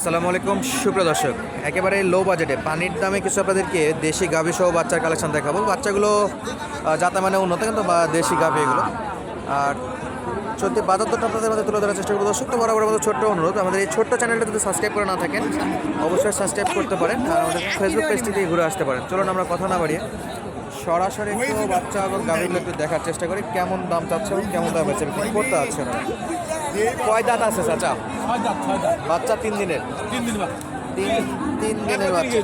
আসসালামু আলাইকুম, সুপ্রিয় দর্শক। একেবারে লো বাজেটে পানির দামে কিছু আপনাদেরকে দেশি গাভী সহ বাচ্চার কালেকশন দেখাবো। বাচ্চাগুলো যাতে মানে উন্নত কিন্তু বা দেশি গাভী এগুলো। আর চলতি বাজার আপনাদের মধ্যে তুলে ধরার চেষ্টা করব দর্শক। তো বরাবর মতো ছোট্ট অনুরোধ, আমাদের এই ছোট্ট চ্যানেলটা যদি সাবস্ক্রাইব করে না থাকেন, অবশ্যই সাবস্ক্রাইব করতে পারেন আর আমাদের ফেসবুক পেজটি দিয়ে ঘুরে আসতে পারেন। চলুন আমরা কথা না বাড়িয়ে সরাসরি একটু বাচ্চা এবং গাভীগুলো একটু দেখার চেষ্টা করি, কেমন দাম চাচ্ছে এবং কেমন দাম আছে করতে আছে না কয় দাঁত আছে চাচা? বাচ্চা তিন দিনের? তিন দিন তিন তিন দিনের বাচ্চা।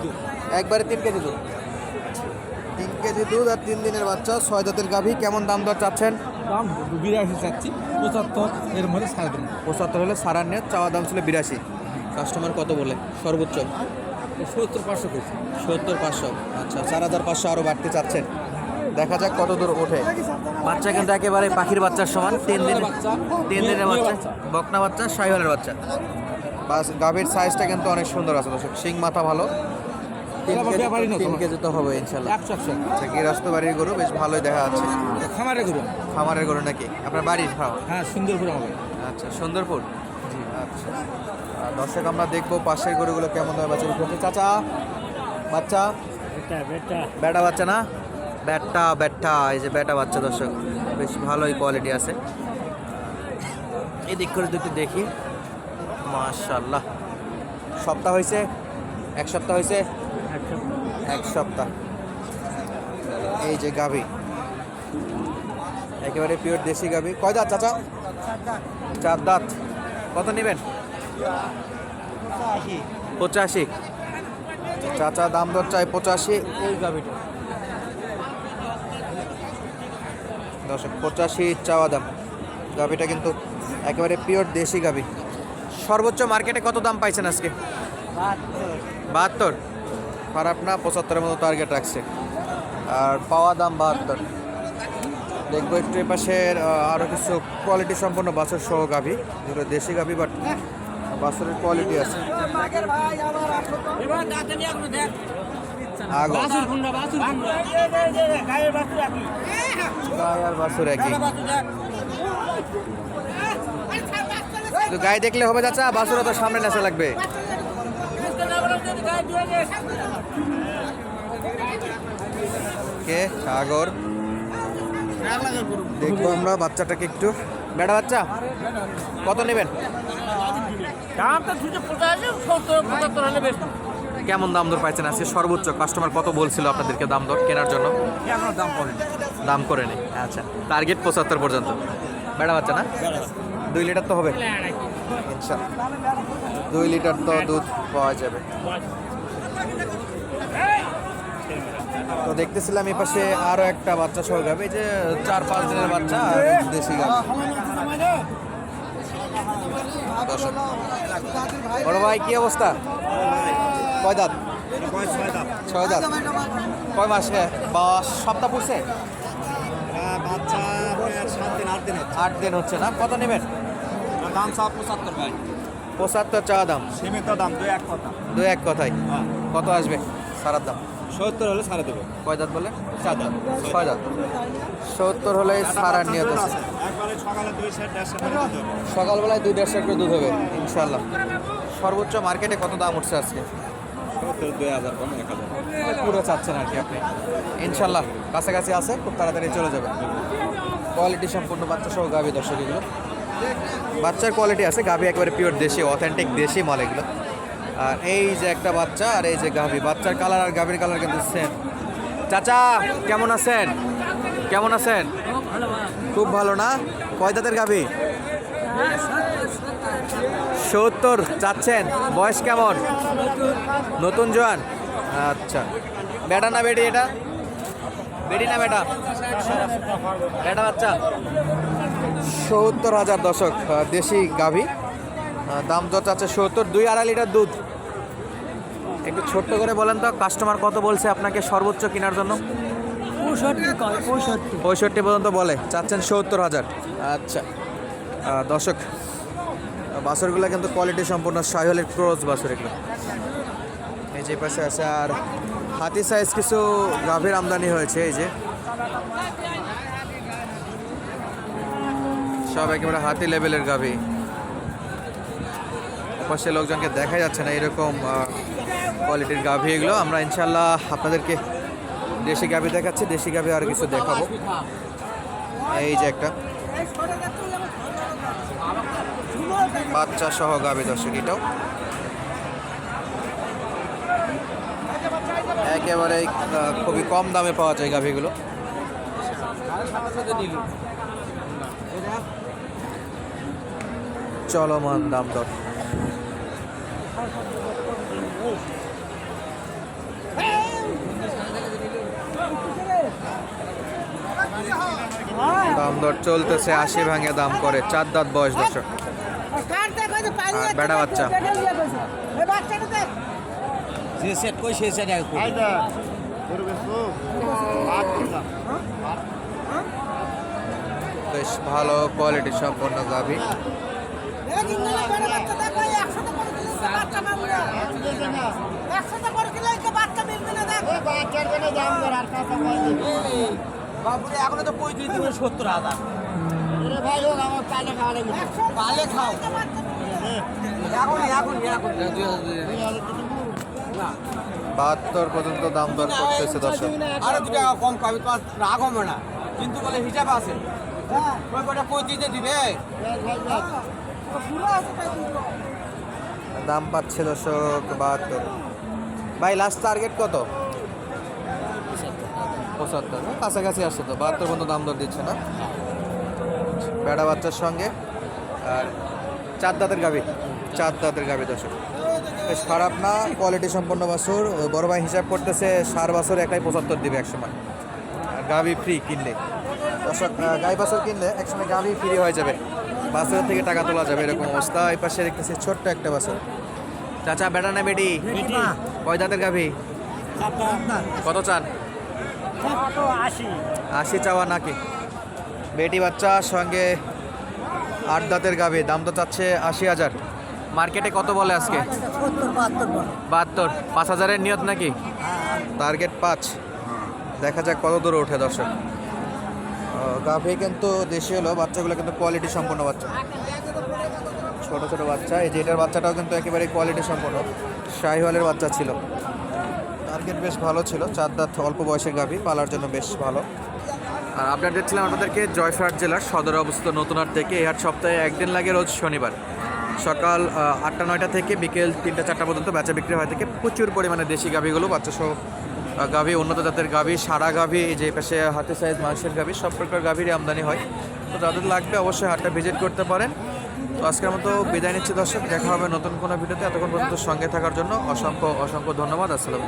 একবারে তিন কেজি দুধ? তিন কেজি দুধ আর তিন দিনের বাচ্চা ছয় দাঁতের গাভী কেমন দাম দর চাচ্ছেন? দাম বিরাশি চাচ্ছি পঁচাত্তর এর মধ্যে সাড়ে তিন পঁচাত্তর হলে সারার নেট চাওয়া দাম ছিল বিরাশি। কাস্টমার কত বলে? সর্বোচ্চ? সত্তর পাঁচশো সত্তর পাঁচশো। আচ্ছা চার হাজার পাঁচশো আরও বাড়তে চাচ্ছেন। দেখা যাক কত দূর ওঠে। বাচ্চা কিন্তু একেবারে পাখির বাচ্চার সমান তিন দিন বাচ্চা, তিন দিনের বকনা বাচ্চা বকনা বাচ্চা সাইহলের বাচ্চা। বাস গাভীর সাইজটা কিন্তু অনেক সুন্দর আছে দর্শক। শিং মাথা ভালো। তিন কেজি তো হবে ইনশাল্লাহ আচ্ছা বাড়ির গরু বেশ ভালোই দেখা যাচ্ছে। খামারের গরু। নাকি? আপনার বাড়ির খাওয়া হ্যাঁ সুন্দরপুর হবে। আচ্ছা সুন্দরপুর? আচ্ছা। আর দর্শক আমরা দেখব পাশের গরুগুলো কেমন বাচ্চা চাচা বাচ্চা? বেটা বাচ্চা না? ব্যাটটা ব্যাটটা, এই যে ব্যাটা বাচ্চা দর্শক, বেশ ভালোই কোয়ালিটি আছে। এই দিক করে যদি দেখি মাশাল্লাহ সপ্তাহ হয়েছে, এক সপ্তাহ হয়েছে? এক সপ্তাহ। এই যে গাভী। একেবারে পিওর দেশি গাভী। কয় দাঁত, চাচা? চার দাঁত। কত নেবেন? পঁচাশি। চাচা দাম দর চাই পঁচাশি। এই গাভিটা। দর্শক, পঁচাশি চাওয়া দাম। গাভিটা কিন্তু একেবারে পিওর দেশি গাভি। সর্বোচ্চ মার্কেটে কত দাম পাইছেন আজকে? বাহাত্তর। খারাপ না, পঁচাত্তরের মতো টার্গেট রাখছে। আর পাওয়া দাম বাহাত্তর। দেখব একটু এপাশের আরও কিছু কোয়ালিটি সম্পন্ন বাছর সহ গাভি। যেগুলো দেশি গাভি বাট বাছরের কোয়ালিটি আছে। গায়ে একই তো দেখলে হবে চাচা বাছুরা তো সামনে নেচা লাগবে কে সাগর দেখব আমরা বাচ্চাটাকে একটু বেড়া বাচ্চা কত নেবেন দুশো পঁচাশি সত্তর পঁচাত্তর হলে বেশ কেমন দাম দর পাইছেন আজকে? সর্বোচ্চ কাস্টমার কত বলছিল আপনাদেরকে দাম দর কেনার জন্য? এখনও দাম দাম করে নেই আচ্ছা টার্গেট পঁচাত্তর পর্যন্ত। বেড়া বাচ্চা না? দুই লিটার তো হবে। ইনশাল্লাহ দুই লিটার তো দুধ পাওয়া যাবে। তো দেখতেছিলাম এই পাশে আরও একটা বাচ্চা সহ গাবে। এই যে চার পাঁচ দিনের বাচ্চা আর দেশি গাবে। বড় ভাই কি অবস্থা? কয় দাঁত। ছয় দাঁত। কয় মাস বা সপ্তাহ পড়ছে বাচ্চা সাত দিন আট দিন আট দিন হচ্ছে না? কত নেবেন? দাম সব পঁচাত্তর ভাই পঁচাত্তর চাওয়া দাম। সীমিত দাম দুই এক কথা দু এক কথাই কত আসবে সারার দাম? সত্তর হলে ছাড়ে দেবো। কয় দাঁত বলে চার দাঁত। ছয় দাঁত। সত্তর হলে সারার নিয়ত আছে। সকালবেলায় দুই দেড়শো করে দুধ হবে ইনশাল্লাহ সর্বোচ্চ মার্কেটে কত দাম উঠছে আজকে? সত্তর দুই হাজার কম এক হাজার পুরো চাচ্ছেন আর কি আপনি। ইনশাল্লাহ কাছাকাছি আছে খুব তাড়াতাড়ি চলে যাবে কোয়ালিটি সম্পূর্ণ বাচ্চা সহ গাভি দর্শক এগুলো। বাচ্চার কোয়ালিটি আছে গাভি একেবারে পিওর দেশি অথেন্টিক দেশি মাল এগুলো। আর এই যে একটা বাচ্চা আর এই যে গাভি বাচ্চার কালার আর গাভির কালার কিন্তু সেম চাচা কেমন আছেন? কেমন আছেন? খুব ভালো না? কয় দাঁতের গাভি? সত্তর চাচ্ছেন। বয়স কেমন? নতুন জোয়ান? আচ্ছা। বেটা না বেটি এটা? বেটি না বেটা? বেটা বাচ্চা? সত্তর হাজার দশক দেশি গাভী। দাম যত আছে সত্তর দুই আড়াই লিটার দুধ। একটু ছোট্ট করে বলেন তো কাস্টমার কত বলছে আপনাকে সর্বোচ্চ কেনার জন্য? পঁয়ষট্টি পর্যন্ত বলে চাচ্ছেন সত্তর হাজার। আচ্ছা। দর্শক বাছরগুলো কিন্তু কোয়ালিটি সম্পূর্ণ সাইহলের ক্রস বাছর এগুলো। এই যে পাশে আছে, আর হাতি সাইজ কিছু গাভীর আমদানি হয়েছে, এই যে। সব একেবারে হাতি লেভেলের গাভী। পাশে লোকজনকে দেখা যাচ্ছে না এরকম কোয়ালিটির গাভী এগুলো। আমরা ইনশাল্লাহ আপনাদেরকে দেশি গাভী দেখাচ্ছি, দেশি গাভী আর কিছু দেখাবো। এই যে একটা। বাচ্চা সহ গাভী দর্শক, এটাও। একেবারে খুবই কম দামে পাওয়া যায় গাভীগুলো। চলমান দাম দর। দাম দর চলতেছে, আশি ভাঙে দাম করে, চার দাঁত বয়স দর্শক। বেড়া বাচ্চা। যে সেট কই সে সেট এক বেশ ভালো কোয়ালিটি সম্পন্ন গাভী। বাবুরে এখনও তো পঁয়ত্রিশ সত্তর হাজার। পালে খাও। এখন এখন এখন বাহাত্তর পর্যন্ত দাম দর করতেছে দর্শক। আরও দু টাকা কম পাবে তো আর রাগ হবে না। কিন্তু বলে হিসাব আছে। পঁয়ত্রিশে দিবে। দাম পাচ্ছে দর্শক বাহাত্তর। ভাই লাস্ট টার্গেট কত? পঁচাত্তর। কাছাকাছি আসছে তো বাহাত্তর পর্যন্ত দাম দর দিচ্ছে না? বেড়া বাচ্চার সঙ্গে। আর চার দাঁতের গাভি। চার দাঁতের গাভি দর্শক। বেশ খারাপ না কোয়ালিটি সম্পন্ন বাছুর। বড় ভাই হিসাব করতেছে সার বাছুর একাই পঁচাত্তর দিবে একসময়। আর গাভি ফ্রি কিনলে। দর্শক গাই বাছুর কিনলে একসময় গাভি ফ্রি হয়ে যাবে। বাছুর থেকে টাকা তোলা যাবে এরকম অবস্থা। এই পাশে দেখতেছি ছোট্ট একটা বাছুর। চাচা বেটা না বেটি? কয় দাঁতের গাভি? কত চান? আশি চাওয়া নাকি? বেটি বাচ্চা সঙ্গে আট দাঁতের গাভি। দাম তো চাচ্ছে আশি হাজার। মার্কেটে কত বলে আজকে? বাহাত্তর পাঁচ হাজারের নিয়ত নাকি? টার্গেট পাঁচ। দেখা যাক কত দূরে ওঠে দর্শক। গাভি কিন্তু দেশি হলো বাচ্চাগুলো কিন্তু কোয়ালিটি সম্পন্ন বাচ্চা। ছোট ছোট বাচ্চা। এই যে এটার বাচ্চাটাও কিন্তু একেবারে কোয়ালিটি সম্পন্ন। শাহিওয়ালের বাচ্চা ছিল। টার্গেট বেশ ভালো ছিল। চার দাঁত অল্প বয়সের গাভি। পালার জন্য বেশ ভালো। আপডেট দিচ্ছিলাম আপনাদেরকে জয়ফাট জেলার সদর অবস্থিত নতুনহাট থেকে। এই সপ্তাহে একদিন লাগে রোজ শনিবার। সকাল আটটা, নয়টা থেকে বিকেল তিনটা, চারটা পর্যন্ত বেচা বিক্রি হয় থেকে প্রচুর পরিমাণে দেশি গাভিগুলো বাচ্চা সহ গাভি, উন্নত জাতের গাভি, সারা গাভি যে পাশে হাতে সাইজ মাংসের গাভি, সব প্রকার গাভিরই আমদানি হয়। তো যাদের লাগবে অবশ্যই হাটটা ভিজিট করতে পারেন। তো আজকের মতো বিদায় নিচ্ছি দর্শক, দেখা হবে নতুন কোনো ভিডিওতে। এতক্ষণ পর্যন্ত সঙ্গে থাকার জন্য অসংখ্য অসংখ্য ধন্যবাদ। আসসালামু